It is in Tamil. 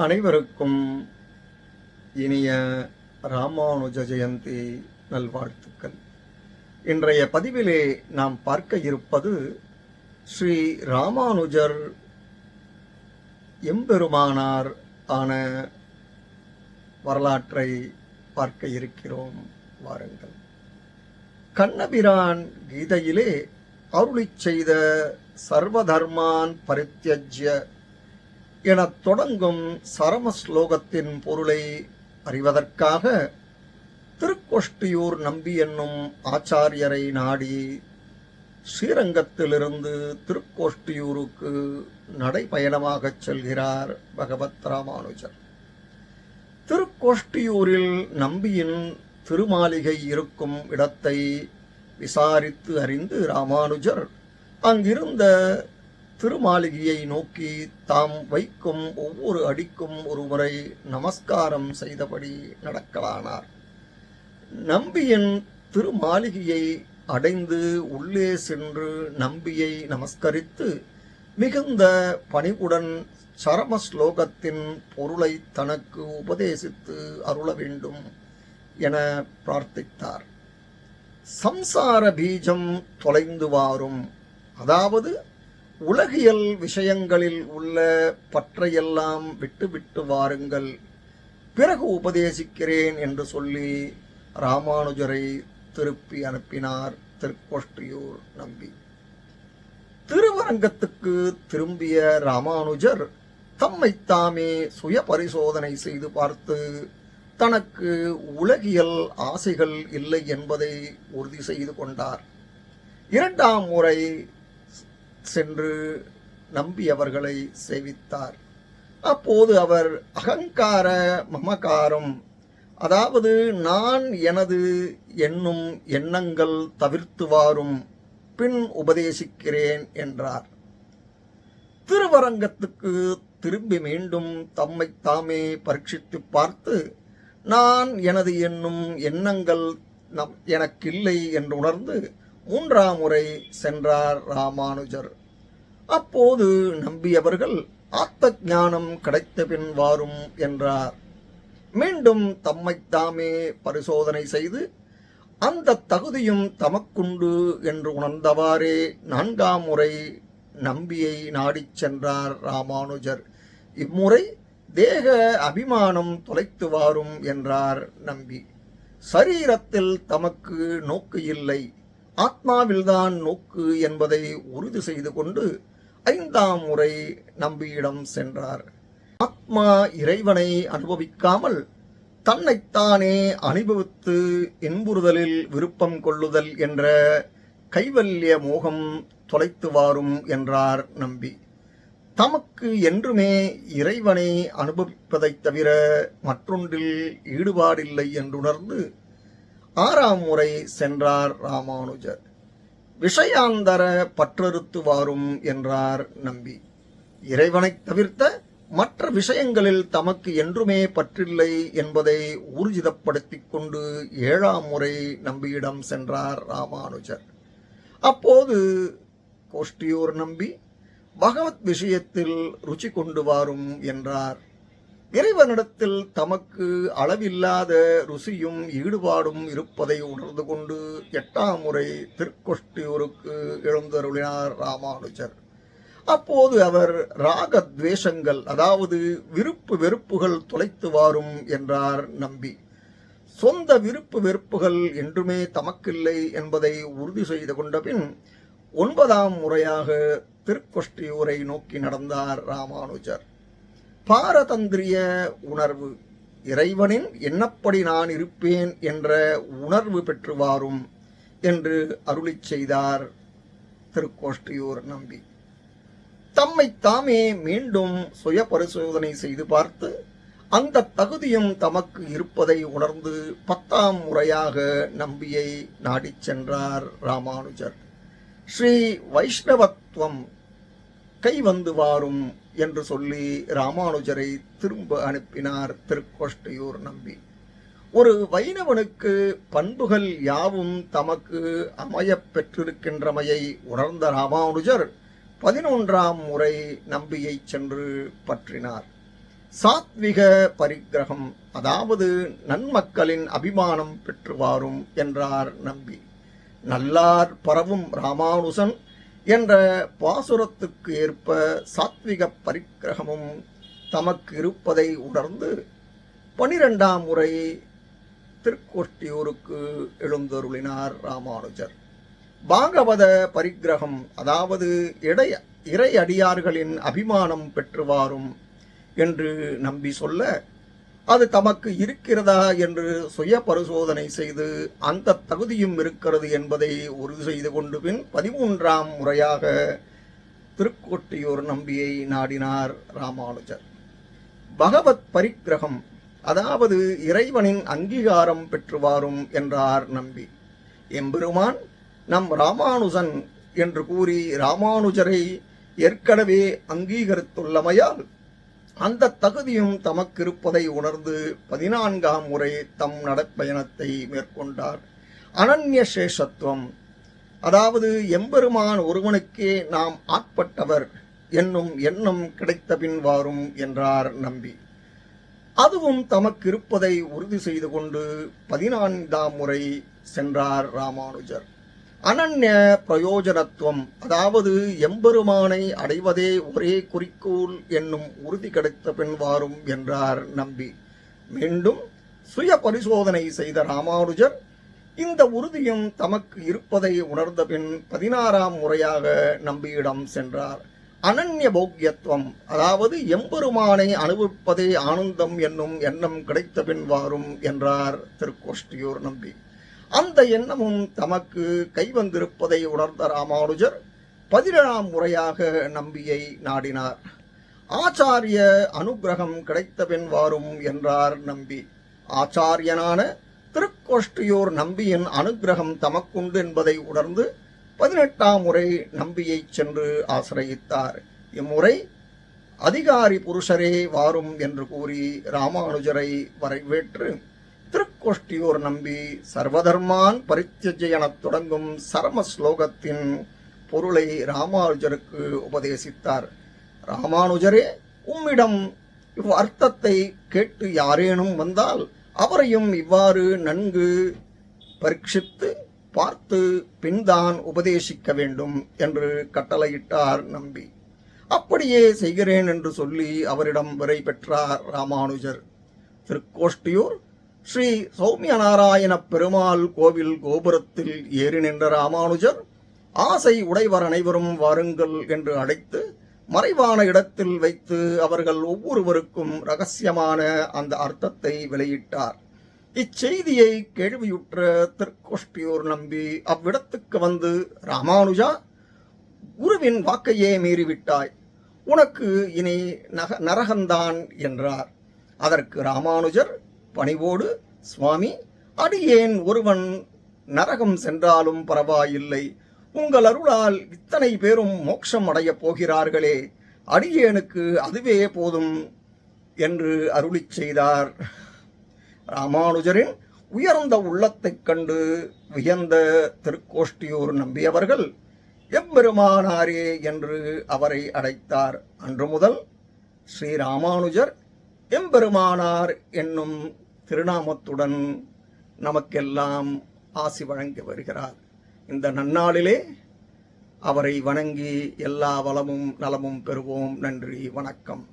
அனைவருக்கும் இனிய ராமானுஜ ஜெயந்தி நல்வாழ்த்துக்கள். இன்றைய பதிவிலே நாம் பார்க்க இருப்பது ஸ்ரீ ராமானுஜர் எம்பெருமானார் ஆன வரலாற்றை பார்க்க இருக்கிறோம். வாருங்கள். கண்ணபிரான் கீதையிலே அருளிச் செய்த சர்வதர்மான் பரித்தியஜ்ய எனத் தொடங்கும் சரம ஸ்லோகத்தின் பொருளை அறிவதற்காக திருக்கொஷ்டியூர் நம்பி என்னும் ஆச்சாரியரை நாடி ஸ்ரீரங்கத்திலிருந்து திருக்கோஷ்டியூருக்கு நடைபயணமாகச் செல்கிறார் பகவத் ராமானுஜர். திருக்கோஷ்டியூரில் நம்பியின் திருமாளிகை இருக்கும் இடத்தை விசாரித்து அறிந்து ராமானுஜர் அங்கிருந்த திருமாளிகையை நோக்கி தாம் வைக்கும் ஒவ்வொரு அடிக்கும் ஒருமுறை நமஸ்காரம் செய்தபடி நடக்கலானார். நம்பியின் திருமாளிகையை அடைந்து உள்ளே சென்று நம்பியை நமஸ்கரித்து மிகுந்த பணிவுடன் சரம ஸ்லோகத்தின் பொருளை தனக்கு உபதேசித்து அருள வேண்டும் என பிரார்த்தித்தார். சம்சார பீஜம் தொலைந்து வாரும். அதாவது உலகியல் விஷயங்களில் உள்ள பற்றையெல்லாம் விட்டுவிட்டு வாருங்கள். பிறகு உபதேசிக்கிறேன் என்று சொல்லி ராமானுஜரை திருப்பி அனுப்பினார் திருக்கோஷ்டியூர் நம்பி. திருவரங்கத்துக்கு திரும்பிய ராமானுஜர் தம்மை தாமே சுய பரிசோதனை செய்து பார்த்து தனக்கு உலகியல் ஆசைகள் இல்லை என்பதை உறுதி செய்து கொண்டார். இரண்டாம் முறை சென்று நம்பியவர்களை சேவித்தார். அப்போது அவர் அகங்கார மமகாரம் அதாவது நான் எனது என்னும் எண்ணங்கள் தவிர்த்து வாரும் பின் உபதேசிக்கிறேன் என்றார். திருவரங்கத்துக்கு திரும்பி மீண்டும் தம்மை தாமே பரீட்சித்து பார்த்து நான் எனது என்னும் எண்ணங்கள் நம் எனக்கில்லை என்று உணர்ந்து மூன்றாம் முறை சென்றார் ராமானுஜர். அப்போது நம்பியவர்கள் ஆத்த ஞானம் கிடைத்த பின் வாரும் என்றார். மீண்டும் தம்மைத்தாமே பரிசோதனை செய்து அந்த தகுதியும் தமக்குண்டு என்று உணர்ந்தவாறே நான்காம் முறை நம்பியை நாடிச் சென்றார் ராமானுஜர். இம்முறை தேக அபிமானம் தொலைத்து வாரும் என்றார் நம்பி. சரீரத்தில் தமக்கு நோக்கு இல்லை. ஆத்மாவில்தான் நோக்கு என்பதை உறுதி செய்து கொண்டு ஐந்தாம் முறை நம்பியிடம் சென்றார். ஆத்மா இறைவனை அனுபவிக்காமல் தன்னைத்தானே அனுபவித்து இன்புறுதலில் விருப்பம் கொள்ளுதல் என்ற கைவல்ய மோகம் தொலைத்து வாரும் என்றார் நம்பி. தமக்கு என்றுமே இறைவனை அனுபவிப்பதைத் தவிர மற்றொன்றில் ஈடுபாடில்லை என்றுணர்ந்து ஆறாம் முறை சென்றார் ராமானுஜர். விஷயாந்தர பற்றறுத்து வாரும் என்றார் நம்பி. இறைவனைத் தவிர்த்த மற்ற விஷயங்களில் தமக்கு என்றுமே பற்றில்லை என்பதை ஊர்ஜிதப்படுத்திக் கொண்டு ஏழாம் முறை நம்பியிடம் சென்றார் ராமானுஜர். அப்போது கோஷ்டியூர் நம்பி பகவத் விஷயத்தில் ருச்சி கொண்டு வாரும் என்றார். இறைவனிடத்தில் தமக்கு அளவில்லாத ருசியும் ஈடுபாடும் இருப்பதை உணர்ந்து கொண்டு எட்டாம் முறை திருக்கொஷ்டியூருக்கு எழுந்தருளினார் ராமானுஜர். அப்போது அவர் ராகத்வேஷங்கள் அதாவது விருப்பு வெறுப்புகள் தொலைத்து வாரும் என்றார் நம்பி. சொந்த விருப்பு வெறுப்புகள் என்றுமே தமக்கில்லை என்பதை உறுதி செய்து கொண்ட பின் ஒன்பதாம் முறையாக திருக்கொஷ்டியூரை நோக்கி நடந்தார் ராமானுஜர். பாரதந்திரிய உணர்வு. இறைவனின் என்னப்படி நான் இருப்பேன் என்ற உணர்வு பெற்று வாரும் என்று அருளி செய்தார் திருக்கோஷ்டியூர் நம்பி. தம்மை தாமே மீண்டும் சுய பரிசோதனை செய்து பார்த்து அந்த தகுதியும் தமக்கு இருப்பதை உணர்ந்து பத்தாம் முறையாக நம்பியை நாடிச் சென்றார் ராமானுஜர். ஸ்ரீ வைஷ்ணவத்துவம் கை வந்து வாரும் என்று சொல்லி ராமானுஜரை திரும்ப அனுப்பினார் திருக்கோஷ்டையூர் நம்பி. ஒரு வைணவனுக்கு பண்புகள் யாவும் தமக்கு அமையப் பெற்றிருக்கின்றமையை உணர்ந்த ராமானுஜர் பதினொன்றாம் முறை நம்பியை சென்று பற்றினார். சாத்விக பரிக்கிரகம் அதாவது நன்மக்களின் அபிமானம் பெற்று வாரும் என்றார் நம்பி. நல்லார் பரவும் ராமானுசன் என்ற பாசுரத்துக்கு ஏற்ப சாத்விக பரிக்கிரகமும் தமக்கு இருப்பதை உணர்ந்து பனிரெண்டாம் முறை திருக்கோஷ்டியூருக்கு எழுந்தருளினார் ராமானுஜர். பாகவத பரிக்கிரகம் அதாவது இடை இறை அடியார்களின் அபிமானம் பெற்று வாரும் என்று நம்பி சொல்ல அது தமக்கு இருக்கிறதா என்று சுய பரிசோதனை செய்து அந்த தகுதியும் இருக்கிறது என்பதை உறுதி செய்து கொண்டு பின் பதிமூன்றாம் முறையாக திருக்கோட்டியூர் நம்பியை நாடினார் ராமானுஜர். பகவத் பரிக்கிரகம் அதாவது இறைவனின் அங்கீகாரம் பெற்று வாரும் என்றார் நம்பி. எம்பெருமான் நம் ராமானுஜன் என்று கூறி ராமானுஜரை ஏற்கனவே அங்கீகரித்துள்ளமையால் அந்த தகுதியும் தமக்கிருப்பதை உணர்ந்து பதினான்காம் முறை தம் நடப்பயணத்தை மேற்கொண்டார். அனன்ய சேஷத்துவம். அதாவது எம்பெருமான் ஒருவனுக்கே நாம் ஆட்பட்டவர் என்னும் எண்ணம் கிடைத்த பின் வாரும் என்றார் நம்பி. அதுவும் தமக்கு இருப்பதை உறுதி செய்து கொண்டு பதினான்காம் முறை சென்றார் ராமானுஜர். அனன்ய பிரயோஜனத்துவம். அதாவது எம்பெருமானை அடைவதே ஒரே குறிக்கோள் என்னும் உறுதி கிடைத்த பின் வாரும் என்றார் நம்பி. மீண்டும் சுய பரிசோதனை செய்த ராமானுஜர் இந்த உறுதியும் தமக்கு இருப்பதை உணர்ந்த பின் பதினாறாம் முறையாக நம்பியிடம் சென்றார். அனன்ய போக்கியத்துவம் அதாவது எம்பெருமானை அனுபவிப்பதே ஆனந்தம் என்னும் எண்ணம் கிடைத்த பின் வாரும் என்றார் திருக்கோஷ்டியூர் நம்பி. அந்த எண்ணமும் தமக்கு கைவந்திருப்பதை உணர்ந்த ராமானுஜர் பதினேழாம் முறையாக நம்பியை நாடினார். ஆச்சாரிய அனுக்கிரகம் கிடைத்தபின் வாரும் என்றார் நம்பி. ஆச்சாரியனான திருக்கோஷ்டியூர் நம்பியின் அனுக்கிரகம் தமக்குண்டு என்பதை உணர்ந்து பதினெட்டாம் முறை நம்பியை சென்று ஆசிரயித்தார். இம்முறை அதிகாரி புருஷரே வாரும் என்று கூறி ராமானுஜரை வரவேற்று கோஷ்டியோர் நம்பி சர்வதர்மான் பரித்தியஜ எனத் தொடங்கும் சரம ஸ்லோகத்தின் பொருளை ராமானுஜருக்கு உபதேசித்தார். ராமானுஜரே உம்மிடம் இவ்வர்த்தத்தை கேட்டு யாரேனும் வந்தால் அவரையும் இவ்வாறு நன்கு பரீட்சித்து பார்த்து பின்தான் உபதேசிக்க வேண்டும் என்று கட்டளையிட்டார் நம்பி. அப்படியே செய்கிறேன் என்று சொல்லி அவரிடம் விரை பெற்றார் ராமானுஜர். திருக்கோஷ்டியூர் ஸ்ரீ சௌமிய நாராயண பெருமாள் கோவில் கோபுரத்தில் ஏறி நின்ற ராமானுஜர் ஆசை உடைவர் அனைவரும் வாருங்கள் என்று அழைத்து மறைவான இடத்தில் வைத்து அவர்கள் ஒவ்வொருவருக்கும் ரகசியமான அந்த அர்த்தத்தை வெளியிட்டார். இச்செய்தியை கேள்வியுற்ற திருக்கோஷ்டியூர் நம்பி அவ்விடத்துக்கு வந்து ராமானுஜா குருவின் வாக்கையே மீறிவிட்டாய். உனக்கு இனி நக நரகந்தான் என்றார். அதற்கு ராமானுஜர் பணிவோடு சுவாமி அடியேன் ஒருவன் நரகம் சென்றாலும் பரவாயில்லை? உங்கள் அருளால் இத்தனை பேரும் மோட்சம் அடையப் போகிறார்களே அடியேனுக்கு அதுவே போதும்? என்று அருளிச் செய்தார். ராமானுஜரின் உயர்ந்த உள்ளத்தைக் கண்டு வியந்த திருக்கோஷ்டியூர் நம்பியவர்கள் எம்பெருமானாரே என்று அவரை அடைத்தார் அன்று முதல் ஸ்ரீ ராமானுஜர் எம்பெருமானார் என்னும் திருநாமத்துடன் நமக்கெல்லாம் ஆசி வழங்கி வருகிறார். இந்த நன்னாளிலே அவரை வணங்கி எல்லா வளமும் நலமும் பெறுவோம். நன்றி வணக்கம்.